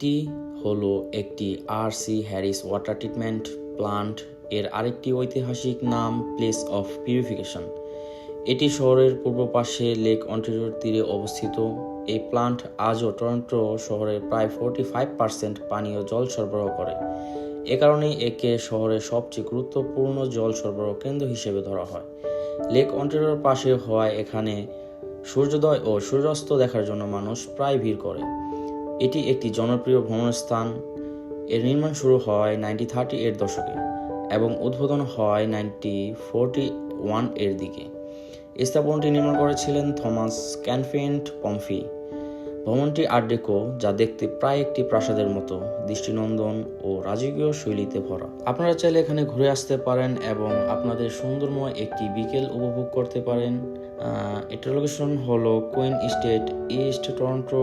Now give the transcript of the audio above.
এটি হলো একটি R C Harris water treatment plant. এর আরেকটি ঐতিহাসিক নাম প্লেস অফ পিউরিফিকেশন। এটি শহরের পূর্ব পাশে লেক অন্টারিওর তীরে অবস্থিত। এই প্লান্ট আজও টরন্টো শহরের প্রায় ফোরটি ফাইভ পার্সেন্ট পানীয় জল সরবরাহ করে। এ কারণেই একে শহরের সবচেয়ে গুরুত্বপূর্ণ জল সরবরাহ কেন্দ্র হিসেবে ধরা হয়। লেক অন্টারিওর পাশে হওয়ায় এখানে সূর্যোদয় ও সূর্যাস্ত দেখার জন্য মানুষ প্রায় ভিড় করে। এটি একটি জনপ্রিয় ভ্রমণ স্থান এর নির্মাণ শুরু হয় নাইনটি থার্টি এর দশকে এবং উদ্বোধন হয় নাইনটি ফোরটি ওয়ানের দিকে। স্থাপনটি নির্মাণ করেছিলেন থমাস ক্যানফিন্ট পম্ফি। ভবনটি আর্ট ডেকো, যা দেখতে প্রায় একটি প্রাসাদের মতো, দৃষ্টিনন্দন ও রাজকীয় শৈলীতে ভরা। আপনারা চাইলে এখানে ঘুরে আসতে পারেন এবং আপনাদের সুন্দরময় একটি বিকেল উপভোগ করতে পারেন। এটার লোকেশন হলো কুইন স্টেট ইস্ট টরন্টো।